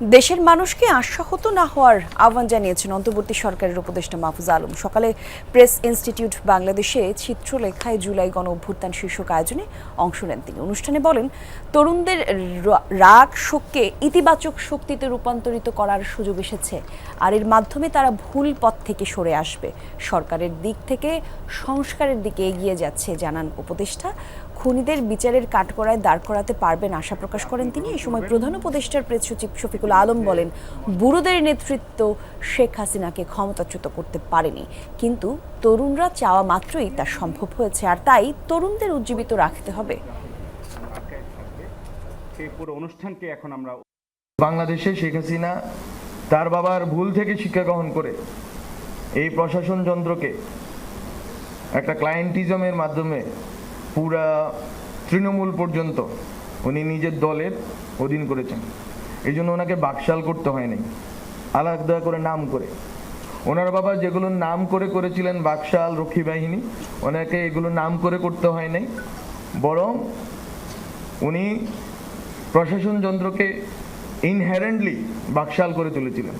দেশের মানুষকে আশাহত না হওয়ার আহ্বান জানিয়েছেন অন্তর্বর্তী সরকারের উপদেষ্টা মাহফুজ আলম। সকালে প্রেস ইনস্টিটিউট বাংলাদেশে চিত্রলেখায় জুলাই গণ অভ্যুত্থান শীর্ষক আয়োজনে অংশ নেন তিনি। অনুষ্ঠানে বলেন, তরুণদের রাগ শোককে ইতিবাচক শক্তিতে রূপান্তরিত করার সুযোগ এসেছে, আর এর মাধ্যমে তারা ভুল পথ থেকে সরে আসবে। সরকারের দিক থেকে সংস্কারের দিকে এগিয়ে যাচ্ছে জানান উপদেষ্টা। খুনিদের বিচারের কাঠগড়ায় দাঁড় করাতে পারবেন আশা প্রকাশ করেন তিনি। এই সময় প্রধান উপদেষ্টার প্রেস সচিব শফিকুল আলম বলেন বুড়োদের নেতৃত্ব শেখ হাসিনাকে ক্ষমতাচ্যুত করতে পারেনি। কিন্তু তরুণরা চাওয়া মাত্রই তা সম্ভব হয়েছে আর তাই তরুণদের উজ্জীবিত রাখতে হবে। সেই পুরো অনুষ্ঠানটি এখন আমরা বাংলাদেশে শেখ হাসিনা তার বাবার ভুল থেকে শিক্ষা গ্রহণ করে এই প্রশাসন যন্ত্রকে একটা ক্লায়েন্টিজমের মাধ্যমে পুরা তৃণমূল পর্যন্ত উনি নিজের দলের অধীন করেছেন। এই জন্য ওনাকে বাকশাল করতে হয় নাই আলাদা করে নাম করে। ওনার বাবা যেগুলো নাম করে করেছিলেন বাকশাল, রক্ষী বাহিনী, ওনাকে এগুলো নাম করে করতে হয় নাই বরং উনি প্রশাসন যন্ত্রকে ইনহেরেন্টলি বাকশাল করে তুলেছিলেন।